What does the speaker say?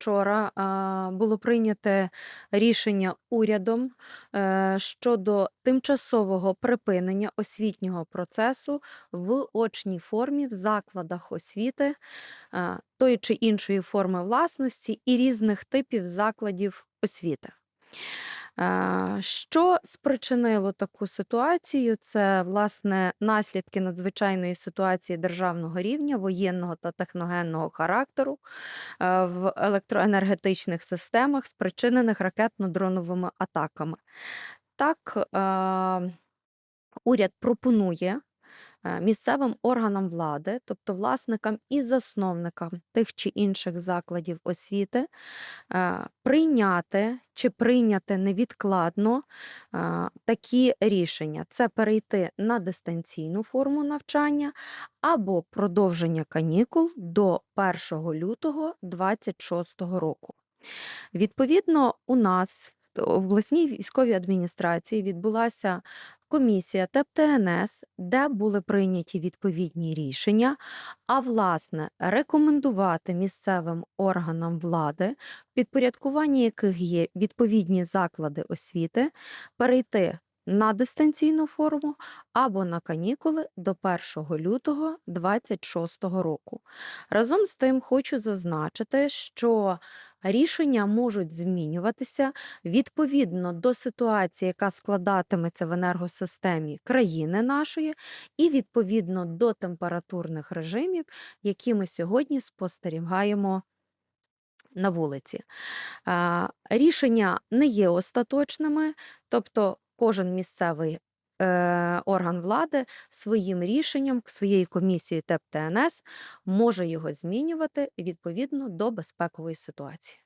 позавчора а, було прийняте рішення урядом е, щодо тимчасового припинення освітнього процесу в очній формі в закладах освіти тої чи іншої форми власності і різних типів закладів освіти. Е, Що спричинило таку ситуацію? Це власне наслідки надзвичайної ситуації державного рівня, воєнного та техногенного характеру е, в електроенергетичних системах, спричинених ракетно-дроновими атаками. Так, е, уряд пропонує місцевим органам влади, тобто власникам і засновникам тих чи інших закладів освіти, е, прийняти чи прийняти невідкладно е, такі рішення: це перейти на дистанційну форму навчання або продовження канікул до 1 лютого 2026 року. Відповідно, у нас в обласній військовій адміністрації відбулася комісія та ТНС, де були прийняті відповідні рішення, а власне рекомендувати місцевим органам влади, в підпорядкуванні яких є відповідні заклади освіти, перейти на дистанційну форму або на канікули до 1 лютого 2026 року. Разом з тим хочу зазначити, що рішення можуть змінюватися відповідно до ситуації, яка складатиметься в енергосистемі країни нашої, і відповідно до температурних режимів, які ми сьогодні спостерігаємо на вулиці. Рішення не є остаточними, тобто кожен місцевий е, орган влади своїм рішенням, своєю комісією ТЕП ТНС може його змінювати відповідно до безпекової ситуації.